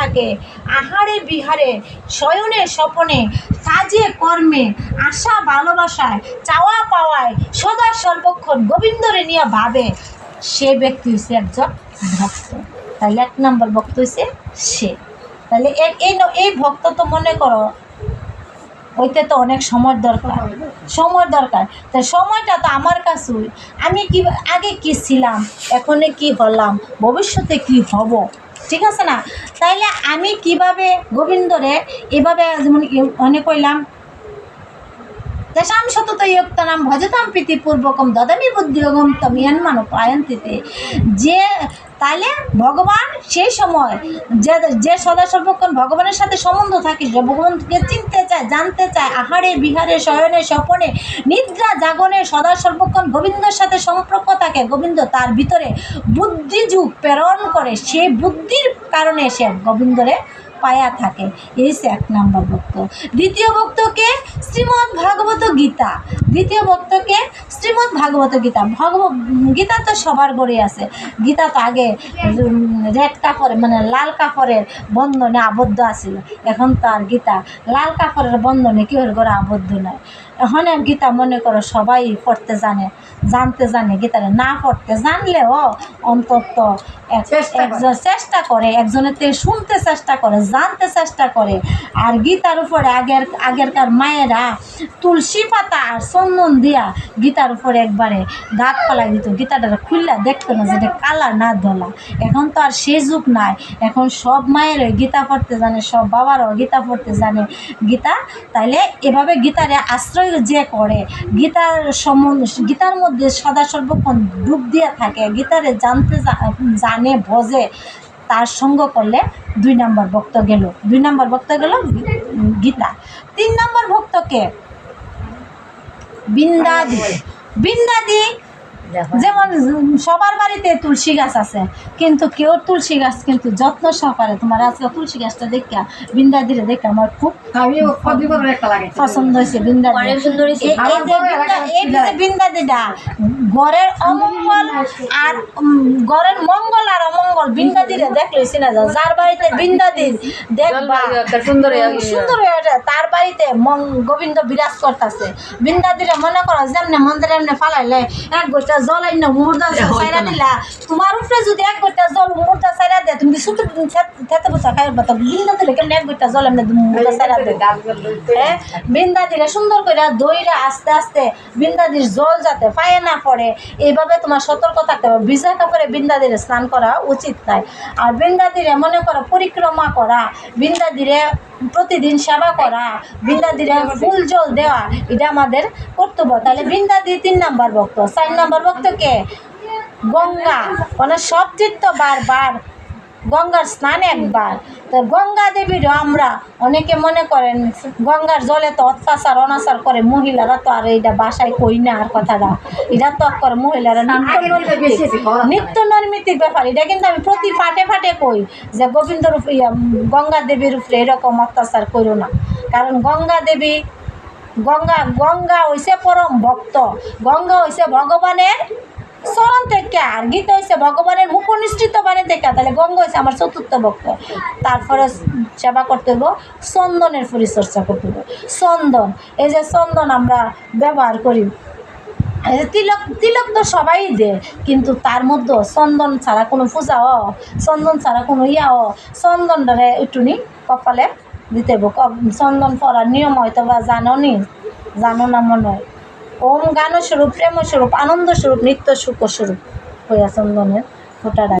থাকে। আহারে বিহারে, শয়নে স্বপনে কাজে কর্মে, আশা ভালোবাসায়, চাওয়া পাওয়ায়, সদা সর্বক্ষণ গোবিন্দরে নিয়ে ভাবে। সে ব্যক্তি হচ্ছে একজন ভক্ত। তাহলে এক নম্বর ভক্ত হচ্ছে সে। তাহলে এই এই ভক্ত তো মনে করো, ওইতে তো অনেক সময় দরকার। সময় দরকার। তা সময়টা তো আমার কাছেই। আমি কি, আগে কি ছিলাম? এখনে কি হলাম? ভবিষ্যতে কি হব? ঠিক আছে না? তাইলে আমি কীভাবে গোবিন্দরে এভাবে যেমন অনেক কইলাম তেষাম সতত ইয়ক্তানাম ভজতাম প্রীতিপূর্বকম দদামি বুদ্ধিগম তমিয়ানমান প্রায়ন্তিতে যে তাহলে ভগবান সেই সময় যে যে সদা সর্বক্ষণ ভগবানের সাথে সম্বন্ধ থাকে, যে ভগবানকে চিনতে চায়, জানতে চায়, আহারে, বিহারে, শয়নে, স্বপনে, নিদ্রা জাগনে সদা সর্বক্ষণ গোবিন্দর সাথে সম্পর্ক থাকে। গোবিন্দ তার ভিতরে বুদ্ধিযুগ প্রেরণ করে সেই বুদ্ধির কারণে সে গোবিন্দরে পায়া থাকে। এই এক নম্বর ভক্ত। দ্বিতীয় ভক্তকে শ্রীমদ্ ভাগবত গীতা। দ্বিতীয় ভক্তকে শ্রীমদ্ ভাগবত গীতা। ভগব গীতা তো সবার ঘরে আছে। গীতা তো আগে রেড কাপড়ে মানে লাল কাপড়ের বন্ধনে আবদ্ধ আছিল। এখন তো আর গীতা, লাল কাপড়ের বন্ধনে কী কেউ ঘরে আবদ্ধ নয় এখন গীতা মনে করো সবাই পড়তে জানে, জানতে জানে। গীতা না পড়তে জানলেও অন্তত। একজন চেষ্টা করে একজনের থেকে শুনতে চেষ্টা করে জানতে চেষ্টা করে। আর গীতার উপরে আগের আগেরকার মায়েরা তুলসী পাতা আর চন্দন দিয়া গীতার উপরে একবারে দাঁত ফেলাই দিত। গীতাটা খুললা দেখতো না যেটা কালা না ধলা। এখন তো আর সে যুগ নাই। এখন সব মায়ের গীতা পড়তে জানে সব বাবারও গীতা পড়তে জানে। গীতা তাইলে এভাবে গীতারে আশ্রয় যে করে গীতার সম্বন্ধে গীতার মধ্যে সদা সর্বক্ষণ ডুব দিয়ে থাকে। গীতারে জানতে জানে, বোঝে, তার সঙ্গ করলে দুই নম্বর ভক্ত গেল। দুই নম্বর ভক্ত গেল গীতা। তিন নম্বর ভক্তকে বিন্দাদি। বিন্দাদি যেমন সবার বাড়িতে তুলসী গাছ আছে কিন্তু কেউ তুলসী গাছ কিন্তু যত্ন সহকারে তোমার আজকে তুলসী গাছটা দেখা বিন্দাদিরে দেখে আমার খুব পছন্দ হয়েছে বিন্দা- বিন্দাদিটা ঘরের অমঙ্গল আর ঘরের মঙ্গল আর অমঙ্গল বিন্দাদিরে দেখলে চিনা যায়। যার বাড়িতে বিন্দাদির দেখবা সুন্দর হয়ে তার বাড়িতে গোবিন্দ বিরাজ করতেছে। বিন্দাদিরে মনে করো যেমনে মন্দিরে এমনি ফালাইলে এক গোটা জল আইন মুহূর্ত সাইরা দিলা। তোমার উপরে যদি এক গোটা জল মুহূর্ত সাইরা দেয় তুমি শুধু খেতে বসা খাই বাতা বিন্দাদিরে কেমন এক গোটা জল এমনি মুহূর্ত সাইরা দেয়। হ্যাঁ? বিন্দাদিরে সুন্দর করে দইরা আস্তে আস্তে বিন্দাদির জল যাতে পায়ে না পড়ে এইভাবে তোমার সতর্ক থাকতে হবে। ভিজা কাপড়ে বিন্দাদিরে স্নান করা উচিত নয় আর বিন্দাদিরে মনে করো পরিক্রমা করা। বিন্দাদিরে প্রতিদিন সেবা করা বিন্দাদিরে ফুল জল দেওয়া, এটা আমাদের কর্তব্য। তাহলে বৃন্দাদি তিন নাম্বার ভক্ত। চার নাম্বার ভক্তকে গঙ্গা। মানে সব তীর্থ বারবার গঙ্গার স্নান একবার। তো গঙ্গা দেবীরও আমরা অনেকে মনে করেন গঙ্গার জলে তো অত্যাচার অনাচার করে মহিলারা তো আর এইটা বাসায় কই না আর কথাটা। এটা তো করে মহিলারা। নিত্য নৈমিত্তিক ব্যাপার। এটা কিন্তু আমি প্রতি ফাটে ফাটে কই যে গোবিন্দর উপরে ইয়া, গঙ্গা দেবীর উপরে এরকম অত্যাচার করো না। কারণ গঙ্গা দেবী গঙ্গা গঙ্গা হইছে পরম ভক্ত। গঙ্গা হইছে ভগবানের চরণ থেকে আর গীতা হয়েছে ভগবানের মুখনিষ্ঠিত বাণী থেকে তাহলে গঙ্গা হয়েছে আমার চতুর্থ ভক্ত তারপরে সেবা করতে হইব, চন্দনের পরিচর্যা করতে হইব। চন্দন, এই যে চন্দন আমরা ব্যবহার করি তিলক তিলক তো সবাই দেয়, কিন্তু তার মধ্যে চন্দন ছাড়া কোনো পূজা ও চন্দন ছাড়া কোনো ইয়া ও চন্দনটারে একটুনি কপালে দিতে হইব। চন্দন পরার নিয়ম হয়তো বা জানো নি জানো না মনে হয়। ওম গান স্বরূপ প্রেম স্বরূপ আনন্দ স্বরূপ নিত্য সুখ স্বরূপ হইয়া চন্দনের ফোটাটা